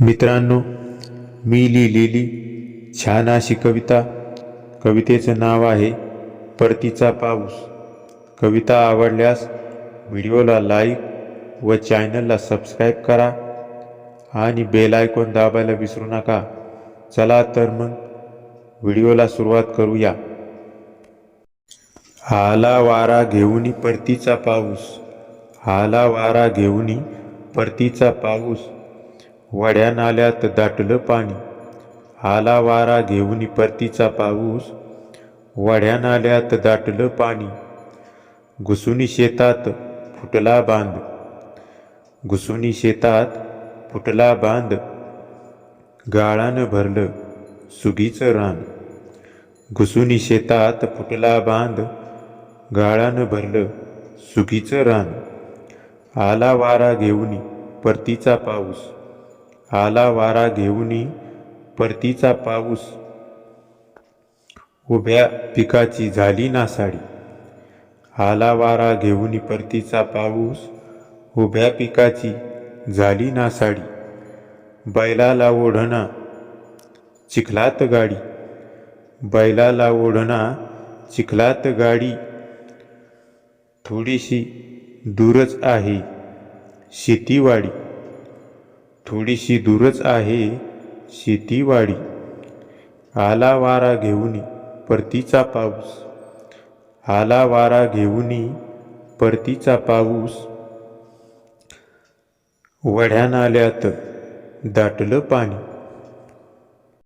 मित्रांनो मी लिहिलेली छान अशी कविता. कवितेचं नाव आहे परतीचा पाऊस. कविता आवडल्यास व्हिडिओला लाईक व चॅनलला सबस्क्राईब करा आणि बेल आयकॉन दाबायला विसरू नका. चला तर मग व्हिडिओला सुरुवात करूया. आला वारा घेऊनी परतीचा पाऊस. आला वारा घेऊनी परतीचा पाऊस. वड्या नाल्यात दाटलं पाणी. आला वारा घेऊन परतीचा पाऊस. वड्या नाल्यात दाटलं पाणी. घुसुनी शेतात फुटला बांध. घुसुनी शेतात फुटला बांध. गाळानं भरलं सुगीचं रान. घुसुनी शेतात फुटला बांध. गाळानं भरलं सुगीचं रान. आला वारा घेऊनी परतीचा पाऊस. आला वारा घेऊनी परतीचा पाऊस. उभ्या पिकाची झाली नासाडी. आला वारा घेऊनी परतीचा पाऊस. उभ्या पिकाची झाली नासाडी. बैलाला ओढणा चिखलात गाडी. बैलाला ओढणा चिखलात गाडी. थोडीशी दूरच आहे शेतीवाडी. थोडीशी दूरच आहे शेतीवाडी. आला वारा घेऊनी परतीचा पाऊस. आला वारा घेऊनी परतीचा पाऊस. वढ्या नाल्यात दाटलं पाणी.